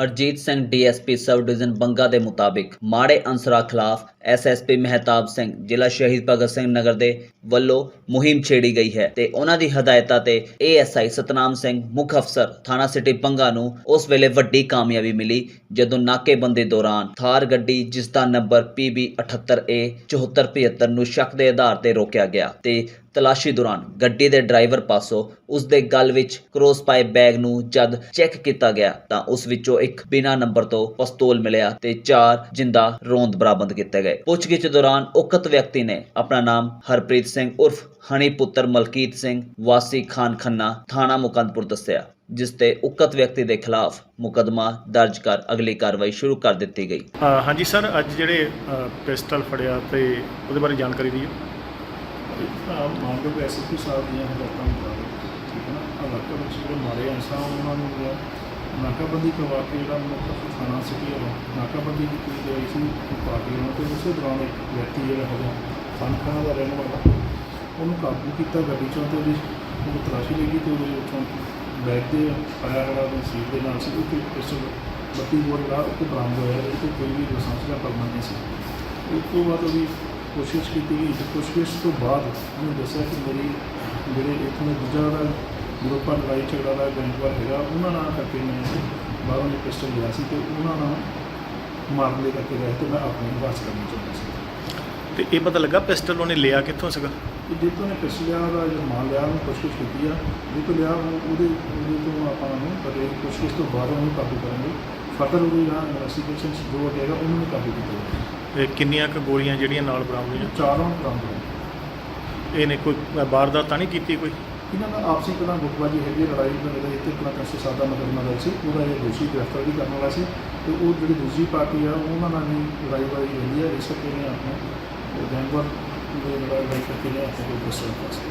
Harjit Singh DSP sub division Banga ਦੇ ਮੁਤਾਬਿਕ ਮਾੜੇ ਅਨਸਰਾਂ ਖਿਲਾਫ ਐਸਐਸਪੀ ਮਹਿਤਾਬ ਸਿੰਘ ਜ਼ਿਲ੍ਹਾ ਸ਼ਹੀਦ ਭਗਤ ਸਿੰਘ ਨਗਰ ਦੇ ਵੱਲੋਂ ਮੁਹਿੰਮ ਛੇੜੀ ਗਈ ਹੈ ਤੇ ਉਹਨਾਂ ਦੀ ਹਦਾਇਤਾਂ ਤੇ ਏਐਸਆਈ ਸਤਨਾਮ ਸਿੰਘ ਮੁੱਖ ਅਫਸਰ ਥਾਣਾ ਸਿਟੀ ਬੰਗਾ ਨੂੰ ਉਸ ਵੇਲੇ ਵੱਡੀ ਕਾਮਯਾਬੀ ਮਿਲੀ ਜਦੋਂ ਨਾਕੇਬੰਦੀ ਦੌਰਾਨ ਥਾਰ ਗੱਡੀ ਜਿਸ ਦਾ ਨੰਬਰ PB 78A 7475 ਨੂੰ ਸ਼ੱਕ ਦੇ ਆਧਾਰ ਤੇ ਰੋਕਿਆ ਗਿਆ ਤੇ ਤਲਾਸ਼ੀ ਦੌਰਾਨ ਗੱਡੀ ਦੇ ਡਰਾਈਵਰ ਪਾਸੋਂ ਉਸ ਦੇ ਗਲ ਵਿੱਚ ਕ੍ਰੋਸ ਪਾਏ ਬੈਗ ਨੂੰ ਜਦ ਚੈੱਕ ਕੀਤਾ ਗਿਆ ਤਾਂ ਉਸ ਵਿੱਚੋਂ ਇੱਕ ਬਿਨਾ ਨੰਬਰ ਤੋਂ ਪਿਸਤੌਲ ਮਿਲਿਆ ਤੇ ਚਾਰ ਜਿੰਦਾ ਰੋਂਦ ਬਰਾਮਦ ਕੀਤੇ ਗਏ। ਪੁੱਛਗਿੱਛ ਦੌਰਾਨ ਉਕਤ ਵਿਅਕਤੀ ਨੇ ਆਪਣਾ ਨਾਮ ਹਰਪ੍ਰੀਤ ਸਿੰਘ ਉਰਫ ਹਣੀ ਪੁੱਤਰ ਮਲਕੀਤ ਸਿੰਘ ਵਾਸੀ ਖਾਨ ਖੰਨਾ ਥਾਣਾ ਮੁਕੰਦਪੁਰ ਦੱਸਿਆ, ਜਿਸ ਤੇ ਉਕਤ ਵਿਅਕਤੀ ਦੇ ਖਿਲਾਫ ਮੁਕਦਮਾ ਦਰਜ ਕਰ ਅਗਲੀ ਕਾਰਵਾਈ ਸ਼ੁਰੂ ਕਰ ਦਿੱਤੀ ਗਈ। ਹਾਂਜੀ ਸਰ, ਅੱਜ ਜਿਹੜੇ ਪਿਸਟਲ ਫੜਿਆ ਤੇ ਉਹਦੇ ਬਾਰੇ ਜਾਣਕਾਰੀ ਦਿਓ। ਮਾਨਯੋਗ ਐਸਐਸਪੀ ਸਾਹਿਬ ਦੀਆਂ ਹਦਾਇਤਾਂ ਮੁਤਾਬਕ, ਠੀਕ ਹੈ ਨਾ ਇਲਾਕੇ ਵਿੱਚ ਜਿਹੜੇ ਮਾਰੇ ਅਨਸਰ ਉਹਨਾਂ ਨੂੰ ਜਿਹੜਾ ਨਾਕਾਬੰਦੀ ਕਰਵਾ ਕੇ ਜਿਹੜਾ ਮੁੱਖ ਥਾਣਾ ਸਿਟੀ ਹੈ ਨਾਕਾਬੰਦੀ ਕੀਤੀ ਗਈ ਸੀ ਪਾਰਟੀ ਨੂੰ ਤੇ ਉਸੇ ਦੌਰਾਨ ਇੱਕ ਵਿਅਕਤੀ ਜਿਹੜਾ ਹੈਗਾ ਫਨਖਾਨਾ ਦਾ ਰਹਿਣ ਵਾਲਾ, ਉਹਨੂੰ ਕਾਬੂ ਕੀਤਾ ਗੱਡੀ ਚੋਂ ਤੇ ਉਹਦੀ ਉਹ ਤਲਾਸ਼ੀ ਲਈ ਗਈ ਤੇ ਉਹਦੇ ਵਿੱਚੋਂ ਬੈਗ ਦੇ ਪਾਇਆ ਜਿਹੜਾ ਉਹਦੀ ਸੀਟ ਦੇ ਨਾਲ ਸੀ ਉਹ ਕੋਈ ਪਿਸਟਲ 32 ਬੋਰ ਦਾ ਉਹ ਬਰਾਮਦ ਹੋਇਆ ਇਹਦੇ ਤੋਂ ਕੋਈ ਵੀ ਲਾਇਸੈਂਸ ਜਾਂ ਪਰਮਿਟ ਨਹੀਂ ਸੀ। ਉਸ ਤੋਂ ਬਾਅਦ ਉਹਦੀ ਕੋਸ਼ਿਸ਼ ਕੀਤੀ ਗਈ ਤੇ ਕੋਸ਼ਿਸ਼ ਤੋਂ ਬਾਅਦ ਉਹਨੇ ਦੱਸਿਆ ਕਿ ਮੇਰੀ ਜਿਹੜੇ ਇੱਥੋਂ ਦੇ ਦੂਜਾ ਦਾ ਗਰੁੱਪਾਂ ਲੜਾਈ ਝਗੜਾ ਦਾ ਗੈਂਗਵਾਰ ਹੈਗਾ ਉਹਨਾਂ ਨਾਲ ਕਰਕੇ ਮੈਂ ਬਾਹਰੋਂ ਦੇ ਪਿਸਟਲ ਲਿਆ ਸੀ ਤੇ ਉਹਨਾਂ ਨਾਲ ਮਾਰਨ ਦੇ ਕਰਕੇ ਗਏ ਤੇ ਮੈਂ ਆਪਣੀ ਵਾਸ ਕਰਨੀ ਚਾਹੁੰਦਾ ਸੀ। ਤੇ ਇਹ ਪਤਾ ਲੱਗਾ ਪਿਸਟਲ ਉਹਨੇ ਲਿਆ ਕਿੱਥੋਂ ਸੀਗਾ? ਜਿੱਤੋਂ ਨੇ ਪਿਸਟਲ ਲਿਆ ਦਾ ਜੋ ਮਾਲ ਲਿਆ ਉਹਨੂੰ ਕੋਸ਼ਿਸ਼ ਕੀਤੀ ਆ। ਜਿੱਤੋਂ ਲਿਆ ਉਹ- ਉਹਦੇ ਉਹਦੇ ਤੋਂ ਆਪਾਂ ਨੂੰ ਕਦੇ ਕੋਸ਼ਿਸ਼ ਤੋਂ ਬਾਅਦ ਉਹਨੂੰ ਕਾਬੂ ਕਰਾਂਗੇ ਫਰਦਰ ਉਹਦੀ ਜਿਹੜਾ ਇਨਵੈਸਟੀਗੇਸ਼ਨ ਜੋ ਹੈਗਾ ਉਹਨੂੰ ਕਾਬੂ ਕੀਤਾ ਤੇ ਕਿੰਨੀਆਂ ਕੁ ਗੋਲੀਆਂ ਜਿਹੜੀਆਂ ਨਾਲ ਬਰਾਮਦ ਹੋਈਆਂ? ਚਾਰੋਂ ਬਰਾਮਦ ਹੋਏ ਇਹਨੇ ਕੋਈ ਵਾਰਦਾਤ ਤਾਂ ਨਹੀਂ ਕੀਤੀ ਕੋਈ? ਇਹਨਾਂ ਦਾ ਆਪਸੀ ਪਹਿਲਾਂ ਗੁੱਟਬਾਜੀ ਹੈਗੀ ਹੈ, ਲੜਾਈ ਦਾ ਇਹਦਾ ਇੱਥੇ ਪਹਿਲਾਂ ਕਸ਼ੇ ਸਾਦਾ ਮੁਕੱਦਮਾ ਦਰਜ ਸੀ। ਉਹਦਾ ਇਹ ਦੋਸ਼ੀ ਗ੍ਰਿਫਤਾਰ ਵੀ ਕਰਨ ਵਾਲਾ ਸੀ ਤੇ ਉਹ ਜਿਹੜੀ ਦੂਜੀ ਪਾਰਟੀ ਆ ਉਹਨਾਂ ਨਾਲ ਵੀ ਲੜਾਈ ਵਾਲੀ ਰਹਿੰਦੀ ਹੈ। ਇਸ ਕਰਕੇ ਨੇ ਆਪਣੇ ਗੈਂਗਵਾਰ ਦੇ ਲੜਾਈ ਲੜਾਈ ਕਰਕੇ ਨੇ ਆਪਣੇ ਕੋਲ ਦੱਸਿਆ। ਸੀ